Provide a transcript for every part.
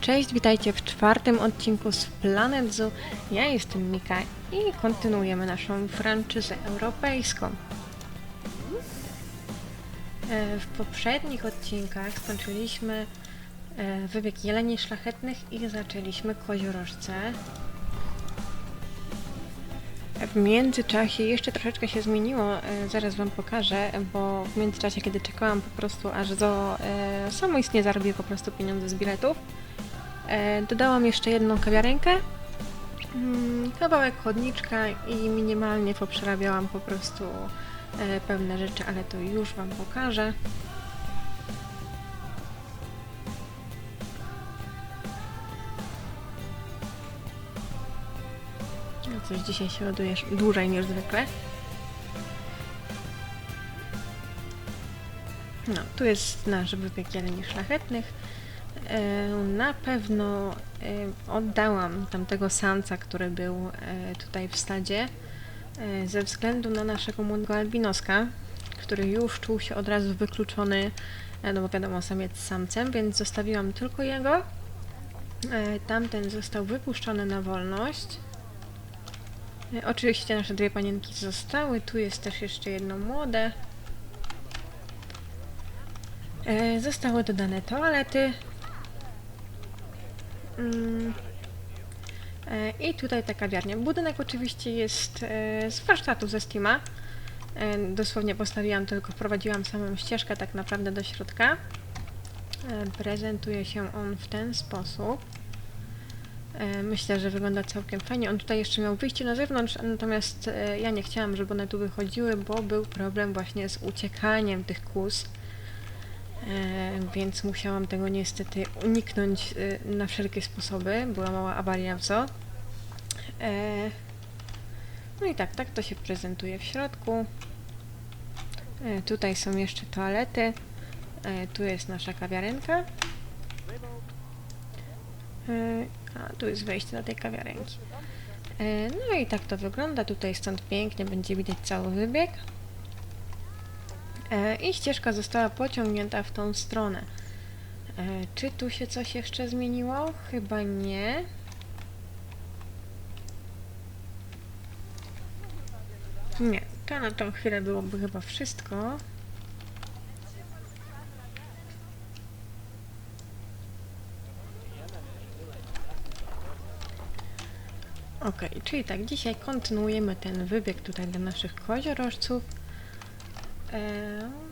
Cześć, witajcie w czwartym odcinku z Planet Zoo. Ja jestem Mika i kontynuujemy naszą franczyzę europejską. E, W poprzednich odcinkach skończyliśmy e, wybieg jeleni szlachetnych i zaczęliśmy koziorożce. W międzyczasie jeszcze troszeczkę się zmieniło, e, zaraz Wam pokażę, bo w międzyczasie, kiedy czekałam po prostu aż e, samoistnie zarobię po prostu pieniądze z biletów, dodałam jeszcze jedną kawiarenkę, mm, kawałek chodniczka i minimalnie poprzerabiałam po prostu e, pewne rzeczy, ale to już Wam pokażę. No coś dzisiaj się ładuje dłużej niż zwykle. No, tu jest nasz wybieg jeleni szlachetnych. E, Na pewno e, oddałam tamtego samca, który był e, tutaj w stadzie, ze względu na naszego młodego albinoska, który już czuł się od razu wykluczony, no bo wiadomo, samiec z samcem, więc zostawiłam tylko jego. Tamten został wypuszczony na wolność. Oczywiście nasze dwie panienki zostały. Tu jest też jeszcze jedno młode. Zostały dodane toalety. Mm. E, I tutaj ta kawiarnia. Budynek oczywiście jest e, z warsztatu ze Steama. E, Dosłownie postawiłam, tylko wprowadziłam samą ścieżkę tak naprawdę do środka. Prezentuje się on w ten sposób. Myślę, że wygląda całkiem fajnie. On tutaj jeszcze miał wyjście na zewnątrz, natomiast ja nie chciałam, żeby one tu wychodziły, bo był problem właśnie z uciekaniem tych kus. E, Więc musiałam tego niestety uniknąć e, na wszelkie sposoby. Była mała awaria w zoo. E, No i tak, tak to się prezentuje w środku. Tutaj są jeszcze toalety. Tu jest nasza kawiarenka. A tu jest wejście do tej kawiarenki. No i tak to wygląda. Tutaj stąd pięknie będzie widać cały wybieg. E, I ścieżka została pociągnięta w tą stronę. E, Czy tu się coś jeszcze zmieniło? Chyba nie. Nie, to na tą chwilę byłoby chyba wszystko. Okej, czyli tak, dzisiaj kontynuujemy ten wybieg tutaj dla naszych koziorożców. Eee...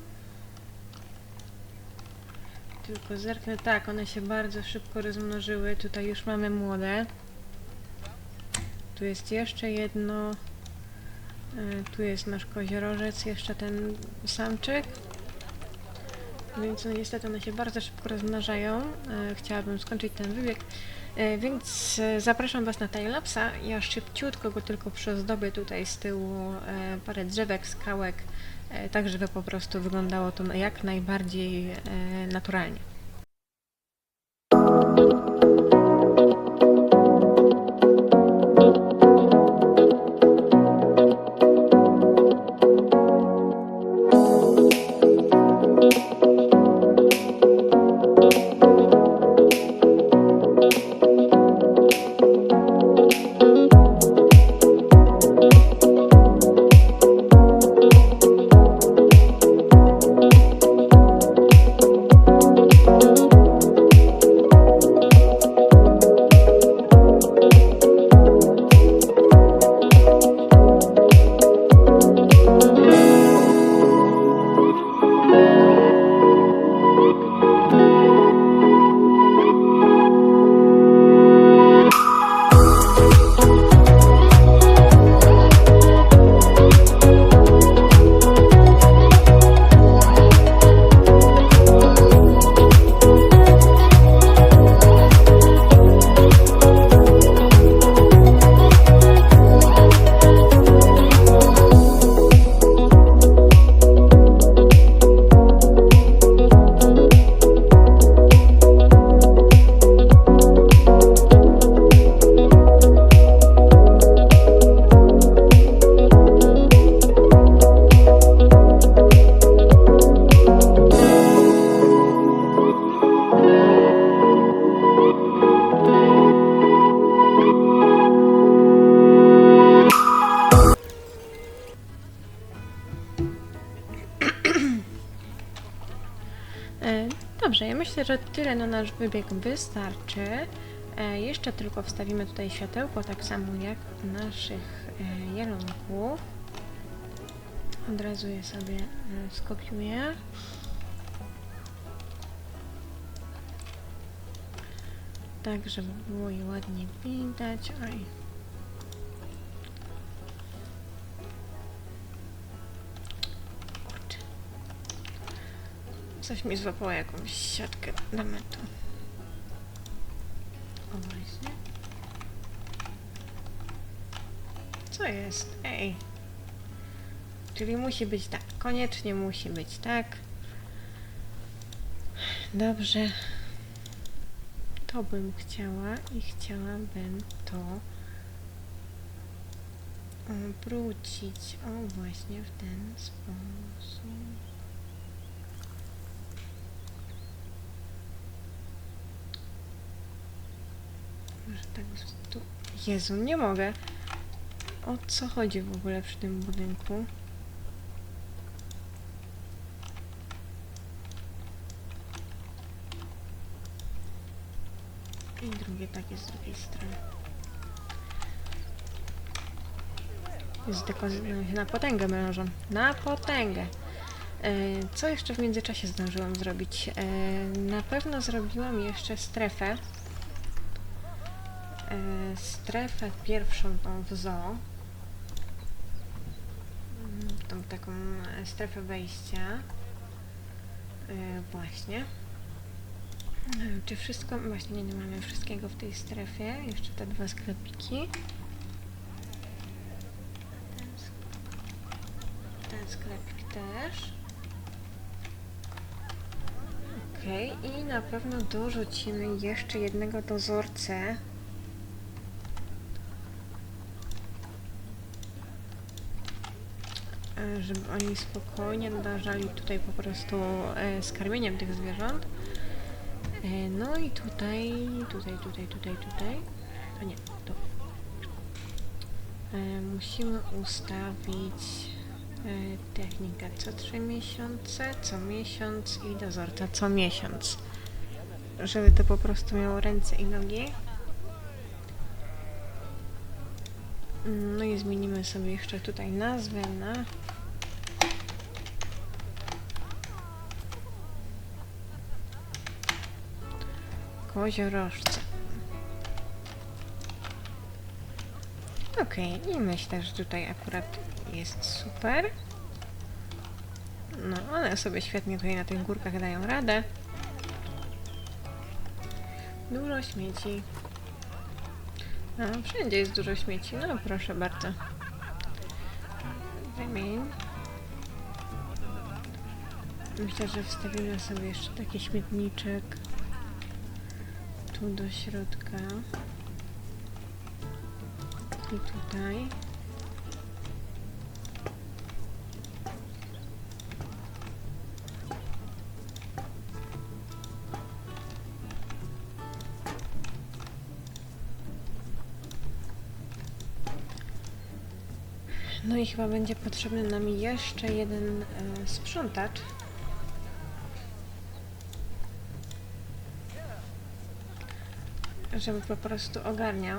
Tylko zerknę, tak, one się bardzo szybko rozmnożyły. Tutaj już mamy młode. Tu jest jeszcze jedno. E, tu jest nasz koziorożec, jeszcze ten samczyk. Więc no, niestety one się bardzo szybko rozmnażają. E, chciałabym skończyć ten wybieg. E, więc e, zapraszam Was na timelapsa. Ja szybciutko go tylko przyozdobię tutaj z tyłu e, parę drzewek, skałek, tak żeby po prostu wyglądało to jak najbardziej naturalnie. Tyle na nasz wybieg wystarczy. E, Jeszcze tylko wstawimy tutaj światełko, tak samo jak naszych e, jelonków. Od razu je sobie e, skopiuję. Tak, żeby było je ładnie widać. Oj. Coś mi złapało jakąś siatkę na metu. O właśnie. Co jest? Ej. Czyli musi być tak. Koniecznie musi być tak. Dobrze. To bym chciała i chciałabym to obrócić. O, właśnie w ten sposób. Tak tu... Jezu, nie mogę. O co chodzi w ogóle przy tym budynku? I drugie takie z drugiej strony. Jest tylko z- na potęgę mężą. Na potęgę. E, Co jeszcze w międzyczasie zdążyłam zrobić? E, Na pewno zrobiłam jeszcze strefę. E, Strefę pierwszą tą w zoo. Tą taką e, strefę wejścia. E, Właśnie. Czy wszystko? Właśnie nie mamy wszystkiego w tej strefie. Jeszcze te dwa sklepiki. Ten, sk- ten sklepik też. Okej, i na pewno dorzucimy jeszcze jednego dozorcę. E, Żeby oni spokojnie nadarzali tutaj po prostu e, z karmieniem tych zwierząt. E, No i tutaj, tutaj, tutaj, tutaj, tutaj. A nie, tu. E, Musimy ustawić e, technikę co 3 miesiące, co miesiąc i dozorca co miesiąc. Żeby to po prostu miało ręce i nogi. No i zmienimy sobie jeszcze tutaj nazwę na koziorożce. Okej, i myślę, że tutaj akurat jest super. No, one sobie świetnie tutaj na tych górkach dają radę. Dużo śmieci. No, wszędzie jest dużo śmieci. No, proszę bardzo. Wymień. Myślę, że wstawimy sobie jeszcze taki śmietniczek tu do środka. I tutaj. No i chyba będzie potrzebny nam jeszcze jeden e, sprzątacz. Żeby po prostu ogarniał.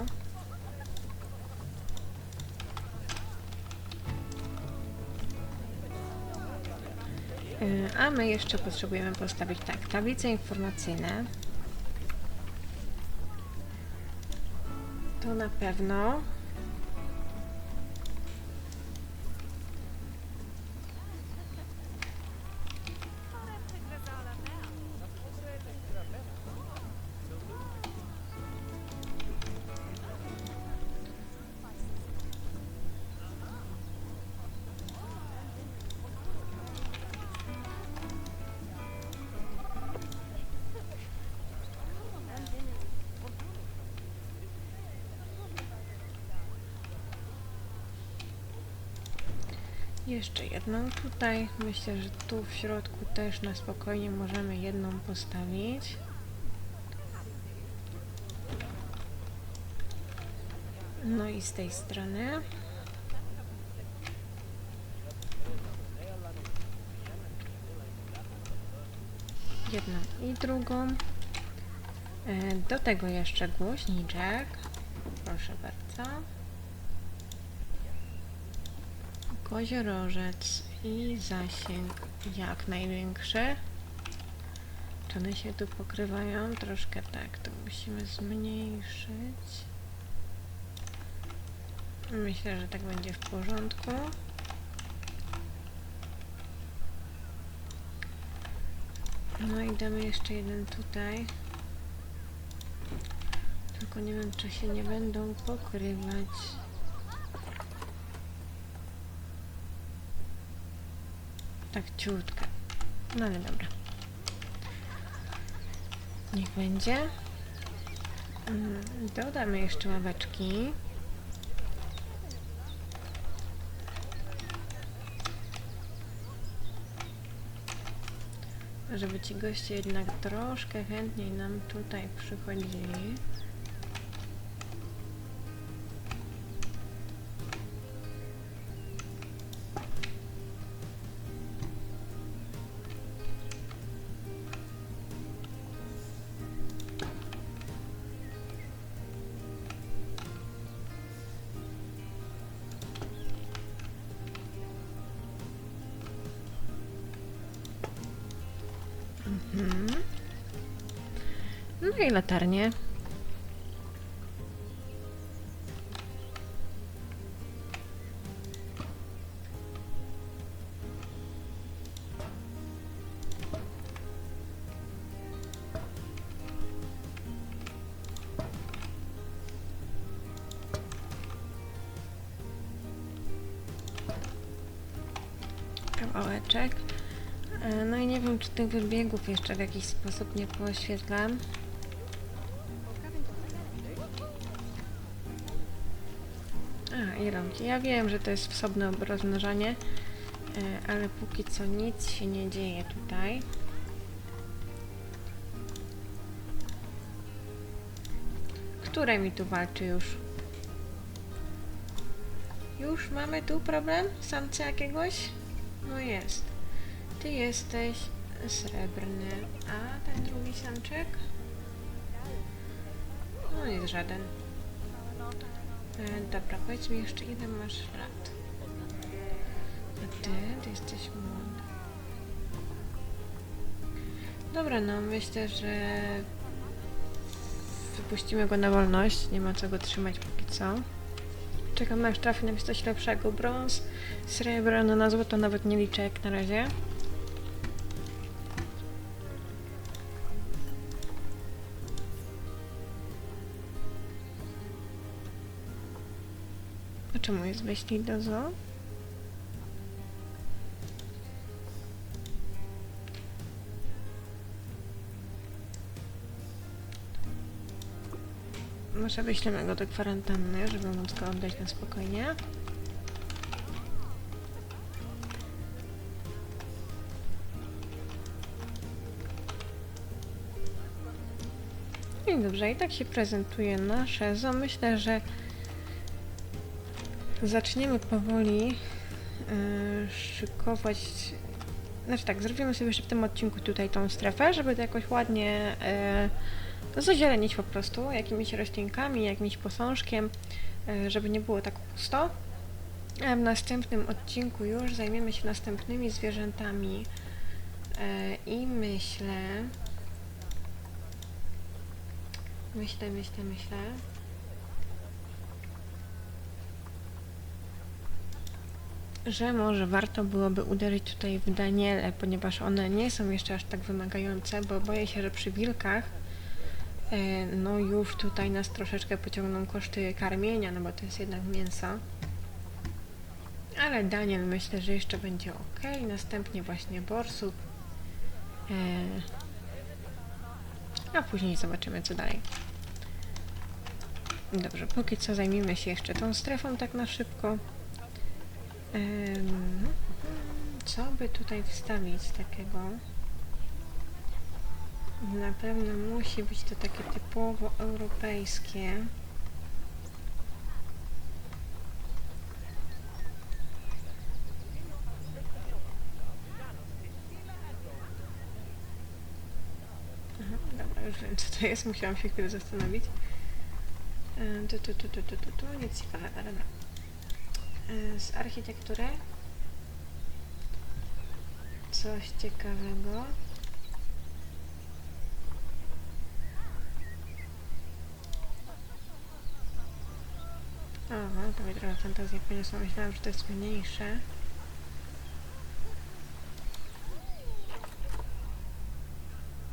Y, A my jeszcze potrzebujemy postawić tak, tablice informacyjne. To na pewno. Jeszcze jedną tutaj. Myślę, że tu w środku też na spokojnie możemy jedną postawić. No i z tej strony. jedną i drugą. E, Do tego jeszcze głośniczek. Proszę bardzo. Koziorożec i zasięg jak największy. Czy one się tu pokrywają? Troszkę tak, to musimy zmniejszyć. Myślę, że tak będzie w porządku. No i damy jeszcze jeden tutaj. Tylko nie wiem, czy się nie będą pokrywać. Tak ciutkę. No ale dobra. Niech będzie. Mm, Dodamy jeszcze ławeczki. Żeby ci goście jednak troszkę chętniej nam tutaj przychodzili. No i latarnie. Tych wybiegów jeszcze w jakiś sposób nie poświetlam. A, i rąki. Ja wiem, że to jest wsobne rozmnażanie, e, ale póki co nic się nie dzieje tutaj. Które mi tu walczy już? Już mamy tu problem? Samca jakiegoś? No jest. Ty jesteś srebrny, a ten drugi samczyk? No jest żaden. E, dobra, powiedz mi jeszcze ile masz lat. A ty? Ty jesteś młody. Dobra, no myślę, że wypuścimy go na wolność. Nie ma co go trzymać póki co. Czekam aż trafi nam coś lepszego. Brąz, srebro, no na złoto nawet nie liczę jak na razie. Czemu jest wyślij do zoo? Może wyślemy go do kwarantanny, żeby móc go oddać na spokojnie. I dobrze, i tak się prezentuje nasze zoo. Myślę, że zaczniemy powoli e, szykować. Znaczy tak, zrobimy sobie jeszcze w tym odcinku tutaj tą strefę, żeby to jakoś ładnie e, zazielenić po prostu jakimiś roślinkami, jakimś posążkiem, e, żeby nie było tak pusto. A w następnym odcinku już zajmiemy się następnymi zwierzętami e, i myślę, myślę, myślę, myślę, że może warto byłoby uderzyć tutaj w Daniele, ponieważ one nie są jeszcze aż tak wymagające, bo boję się, że przy wilkach e, no już tutaj nas troszeczkę pociągną koszty karmienia, no bo to jest jednak mięso. Ale Daniel myślę, że jeszcze będzie ok. Następnie właśnie borsuk. E, a później zobaczymy co dalej. Dobrze, póki co zajmijmy się jeszcze tą strefą tak na szybko. Co by tutaj wstawić takiego? Na pewno musi być to takie typowo europejskie. już wiem co to jest, musiałam się chwilę zastanowić. Tu, tu, tu, tu, tu, tu, tu, nic ciekawego, dobra. E, Z architektury. Coś ciekawego. Aha, to mi trochę fantazję poniosła. Myślałam, że to jest mniejsze.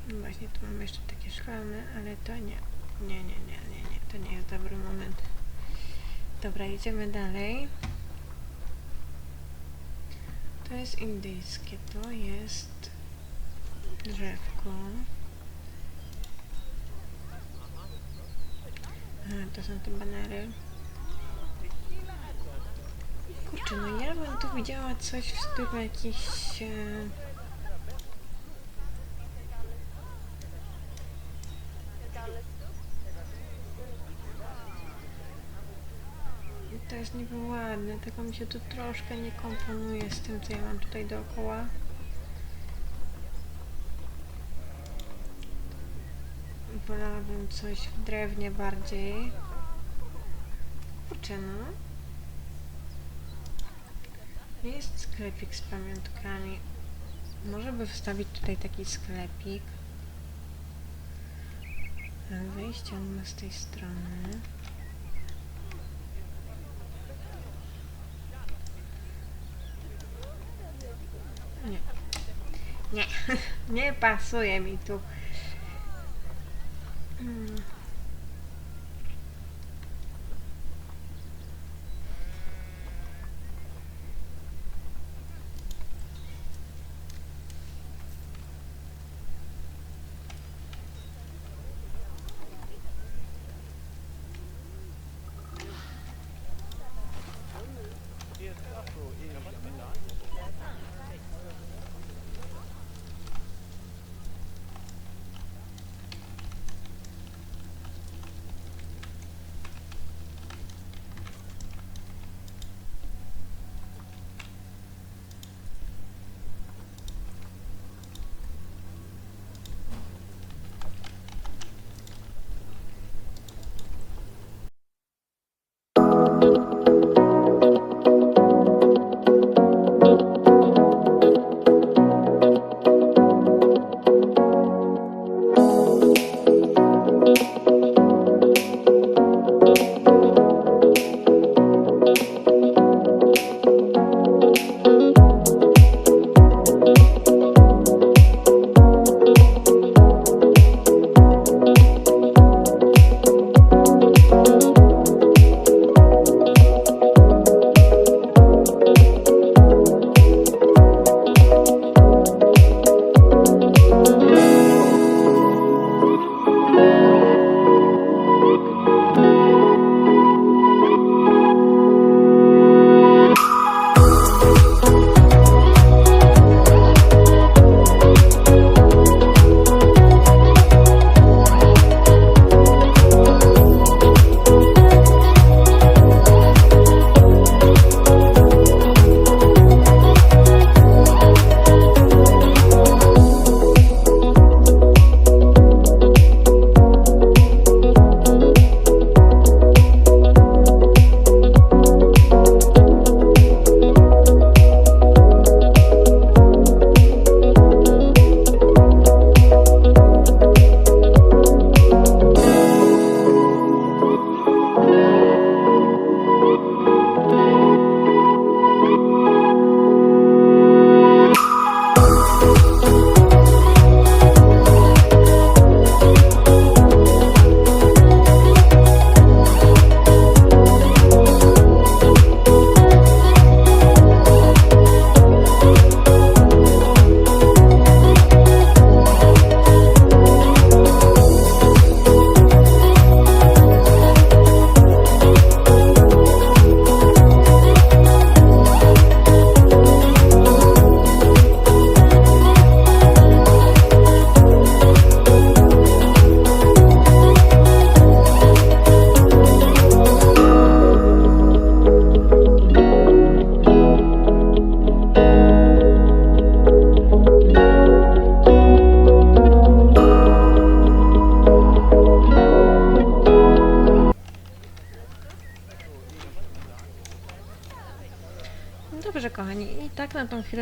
No Właśnie tu mamy jeszcze takie szklane, ale to nie. Nie, nie, nie, nie, nie. To nie jest dobry moment. Dobra, idziemy dalej. To jest indyjskie, to jest drzewko. A, to są te banery. Kurczę, no ja bym tu widziała coś w stylu jakichś... E... Jest niby ładne, tylko mi się tu troszkę nie komponuje z tym, co ja mam tutaj dookoła. Wolałabym coś w drewnie bardziej. Kurczę, no. Jest sklepik z pamiątkami. Może by wstawić tutaj taki sklepik. Wyjście on ma z tej strony. Nie. Nie. Nie pasuje mi tu. Mm.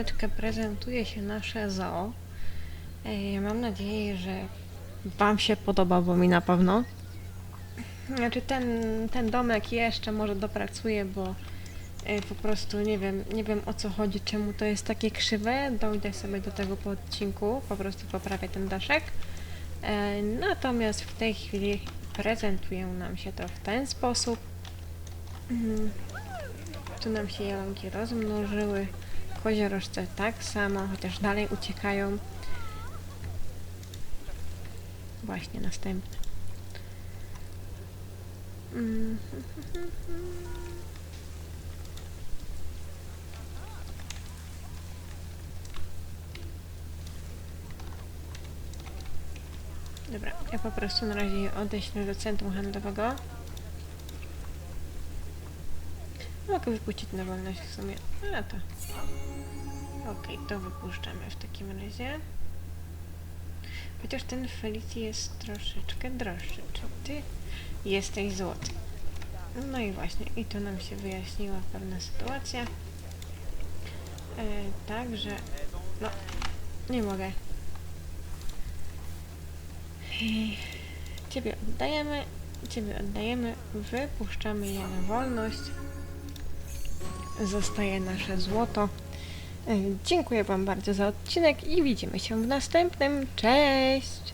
Chwileczkę prezentuje się nasze zoo. E, Mam nadzieję, że Wam się podoba, bo mi na pewno. Znaczy ten, ten domek jeszcze może dopracuję, bo e, po prostu nie wiem, nie wiem o co chodzi, czemu to jest takie krzywe. Dojdę sobie do tego po odcinku, po prostu poprawię ten daszek. E, Natomiast w tej chwili prezentuje nam się to w ten sposób. Mm. Tu nam się jelonki rozmnożyły, koziorożce tak samo, chociaż dalej uciekają. Właśnie następne. Mm. Dobra, ja po prostu na razie odeślę do centrum handlowego. Mogę wypuścić na wolność w sumie. A to. Okej, to wypuszczamy w takim razie. Chociaż ten Felici jest troszeczkę droższy. Czy ty jesteś złoty? No i właśnie, i tu nam się wyjaśniła pewna sytuacja. E, Także, no, nie mogę. Ciebie oddajemy, Ciebie oddajemy, wypuszczamy je na wolność. Zostaje nasze złoto. E, Dziękuję Wam bardzo za odcinek i widzimy się w następnym. Cześć!